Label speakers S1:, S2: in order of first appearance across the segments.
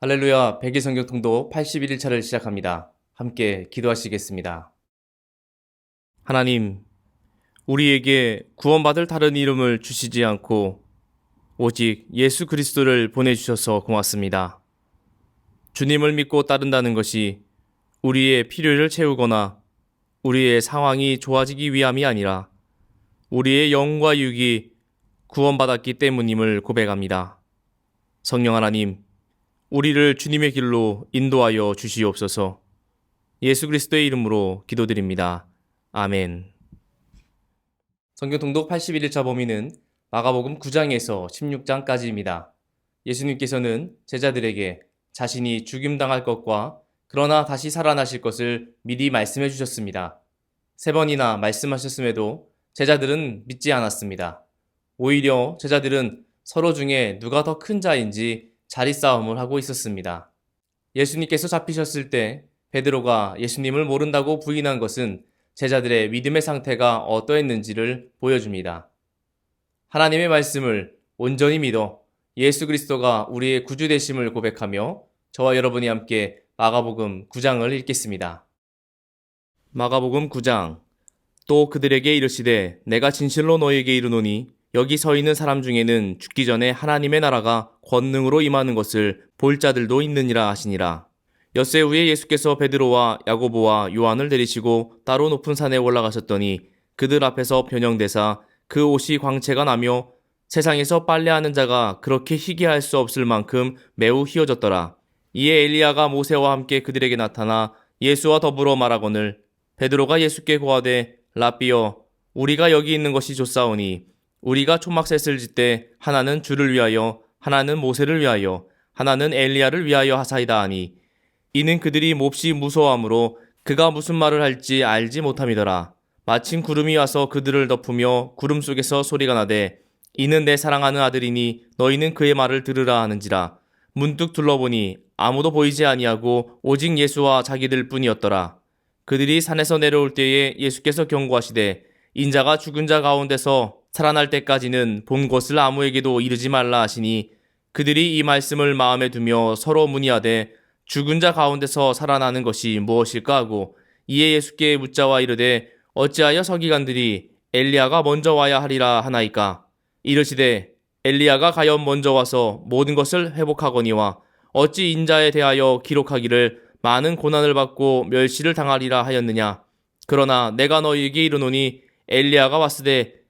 S1: 할렐루야 백일 성경 통도 81일차를 시작합니다. 함께 기도하시겠습니다. 하나님, 우리에게 구원받을 다른 이름을 주시지 않고 오직 예수 그리스도를 보내주셔서 고맙습니다. 주님을 믿고 따른다는 것이 우리의 필요를 채우거나 우리의 상황이 좋아지기 위함이 아니라 우리의 영과 육이 구원받았기 때문임을 고백합니다. 성령 하나님, 우리를 주님의 길로 인도하여 주시옵소서. 예수 그리스도의 이름으로 기도드립니다. 아멘. 성경 통독 81일차 범위는 마가복음 9장에서 16장까지입니다. 예수님께서는 제자들에게 자신이 죽임당할 것과 그러나 다시 살아나실 것을 미리 말씀해 주셨습니다. 세 번이나 말씀하셨음에도 제자들은 믿지 않았습니다. 오히려 제자들은 서로 중에 누가 더 큰 자인지 자리 싸움을 하고 있었습니다. 예수님께서 잡히셨을 때 베드로가 예수님을 모른다고 부인한 것은 제자들의 믿음의 상태가 어떠했는지를 보여줍니다. 하나님의 말씀을 온전히 믿어 예수 그리스도가 우리의 구주 되심을 고백하며 저와 여러분이 함께 마가복음 9장을 읽겠습니다. 마가복음 9장 또 그들에게 이르시되 내가 진실로 너에게 이르노니 여기 서 있는 사람 중에는 죽기 전에 하나님의 나라가 권능으로 임하는 것을 볼 자들도 있느니라 하시니라. 엿새 후에 예수께서 베드로와 야고보와 요한을 데리시고 따로 높은 산에 올라가셨더니 그들 앞에서 변형되사 그 옷이 광채가 나며 세상에서 빨래하는 자가 그렇게 희귀할 수 없을 만큼 매우 희어졌더라. 이에 엘리야가 모세와 함께 그들에게 나타나 예수와 더불어 말하거늘 베드로가 예수께 고하되 라비어 우리가 여기 있는 것이 좋사오니 우리가 초막셋을 짓되 하나는 주를 위하여 하나는 모세를 위하여 하나는 엘리야를 위하여 하사이다 하니 이는 그들이 몹시 무서워하므로 그가 무슨 말을 할지 알지 못함이더라. 마침 구름이 와서 그들을 덮으며 구름 속에서 소리가 나되 이는 내 사랑하는 아들이니 너희는 그의 말을 들으라 하는지라. 문득 둘러보니 아무도 보이지 아니하고 오직 예수와 자기들 뿐이었더라. 그들이 산에서 내려올 때에 예수께서 경고하시되 인자가 죽은 자 가운데서 살아날 때까지는 본 것을 아무에게도 이르지 말라 하시니 그들이 이 말씀을 마음에 두며 서로 문의하되 죽은 자 가운데서 살아나는 것이 무엇일까 하고 이에 예수께 묻자와 이르되 어찌하여 서기관들이 엘리야가 먼저 와야 하리라 하나이까? 이르시되 엘리야가 가연 먼저 와서 모든 것을 회복하거니와 어찌 인자에 대하여 기록하기를 많은 고난을 받고 멸시를 당하리라 하였느냐? 그러나 내가 너희에게 이르노니 엘리야가 왔으되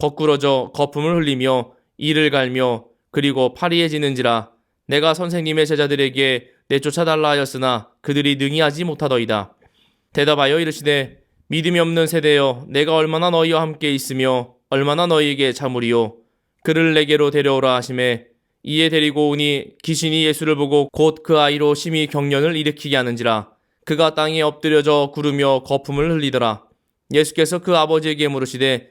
S1: 거꾸러져 거품을 흘리며 이를 갈며 그리고 파리해지는지라 내가 선생님의 제자들에게 내쫓아달라 하였으나 그들이 능히 하지 못하더이다. 대답하여 이르시되 믿음이 없는 세대여 내가 얼마나 너희와 함께 있으며 얼마나 너희에게 참으리요 그를 내게로 데려오라 하심에 이에 데리고 오니 귀신이 예수를 보고 곧 그 아이로 심히 경련을 일으키게 하는지라 그가 땅에 엎드려져 구르며 거품을 흘리더라 예수께서 그 아버지에게 물으시되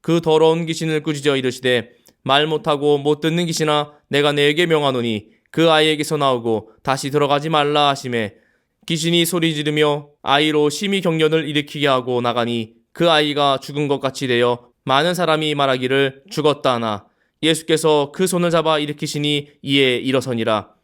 S1: 그 더러운 귀신을 꾸짖어 이르시되 말 못하고 못 듣는 귀신아 내가 내게 명하노니 그 아이에게서 나오고 다시 들어가지 말라 하심에 귀신이 소리 지르며 아이로 심히 경련을 일으키게 하고 나가니 그 아이가 죽은 것 같이 되어 많은 사람이 말하기를 죽었다 하나 예수께서 그 손을 잡아 일으키시니 이에 일어서니라.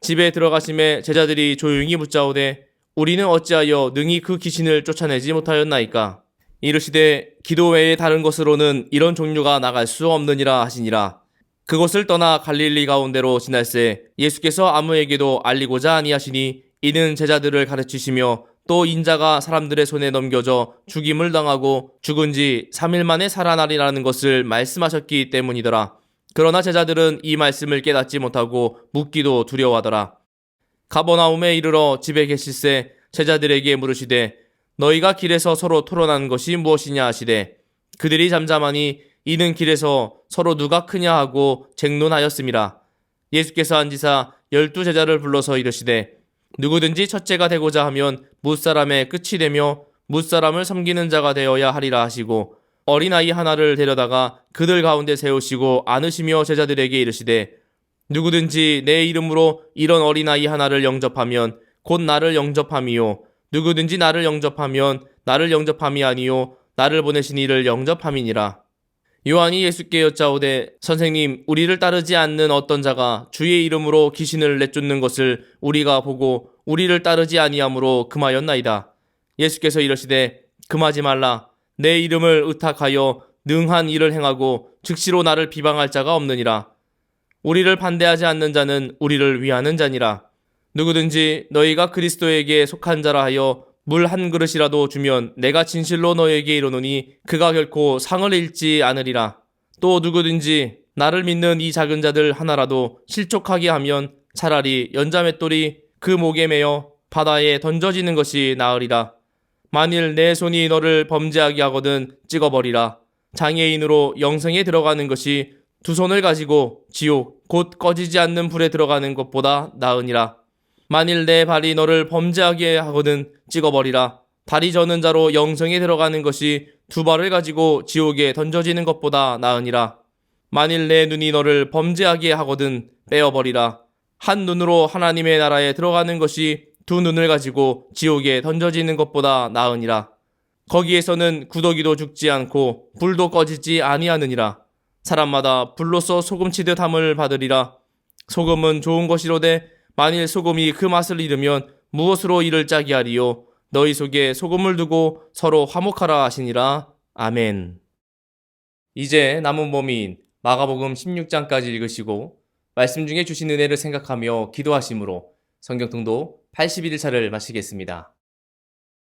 S1: 집에 들어가심에 제자들이 조용히 묻자오되 우리는 어찌하여 능히 그 귀신을 쫓아내지 못하였나이까 이르시되 기도 외에 다른 것으로는 이런 종류가 나갈 수 없느니라 하시니라. 그곳을 떠나 갈릴리 가운데로 지날새 예수께서 아무에게도 알리고자 아니하시니 이는 제자들을 가르치시며 또 인자가 사람들의 손에 넘겨져 죽임을 당하고 죽은 지 3일 만에 살아나리라는 것을 말씀하셨기 때문이더라. 그러나 제자들은 이 말씀을 깨닫지 못하고 묻기도 두려워하더라. 가버나움에 이르러 집에 계실새 제자들에게 물으시되 너희가 길에서 서로 토론한 것이 무엇이냐 하시되 그들이 잠잠하니 이는 길에서 서로 누가 크냐 하고 쟁론하였습니다. 예수께서 앉으사 열두 제자를 불러서 이르시되 누구든지 첫째가 되고자 하면 무사람의 끝이 되며 무사람을 섬기는 자가 되어야 하리라 하시고 어린아이 하나를 데려다가 그들 가운데 세우시고 안으시며 제자들에게 이르시되 누구든지 내 이름으로 이런 어린아이 하나를 영접하면 곧 나를 영접함이요 누구든지 나를 영접하면 나를 영접함이 아니요 나를 보내신 이를 영접함이니라. 요한이 예수께 여짜오되 선생님 우리를 따르지 않는 어떤 자가 주의 이름으로 귀신을 내쫓는 것을 우리가 보고 우리를 따르지 아니하므로 금하였나이다. 예수께서 이러시되 금하지 말라. 내 이름을 의탁하여 능한 일을 행하고 즉시로 나를 비방할 자가 없느니라. 우리를 반대하지 않는 자는 우리를 위하는 자니라 누구든지 너희가 그리스도에게 속한 자라 하여 물 한 그릇이라도 주면 내가 진실로 너에게 이르노니 그가 결코 상을 잃지 않으리라. 또 누구든지 나를 믿는 이 작은 자들 하나라도 실족하게 하면 차라리 연자맷돌이 그 목에 매어 바다에 던져지는 것이 나으리라. 만일 내 손이 너를 범죄하게 하거든 찍어버리라. 장애인으로 영생에 들어가는 것이 두 손을 가지고 지옥 곧 꺼지지 않는 불에 들어가는 것보다 나으니라. 만일 내 발이 너를 범죄하게 하거든 찍어버리라. 다리 저는 자로 영성에 들어가는 것이 두 발을 가지고 지옥에 던져지는 것보다 나으니라. 만일 내 눈이 너를 범죄하게 하거든 빼어버리라. 한 눈으로 하나님의 나라에 들어가는 것이 두 눈을 가지고 지옥에 던져지는 것보다 나으니라. 거기에서는 구더기도 죽지 않고 불도 꺼지지 아니하느니라. 사람마다 불로써 소금치듯 함을 받으리라. 소금은 좋은 것이로되 만일 소금이 그 맛을 잃으면 무엇으로 이를 짜게 하리요? 너희 속에 소금을 두고 서로 화목하라 하시니라. 아멘. 이제 남은 범위인 마가복음 16장까지 읽으시고 말씀 중에 주신 은혜를 생각하며 기도하심으로 성경통도 81일차를 마치겠습니다.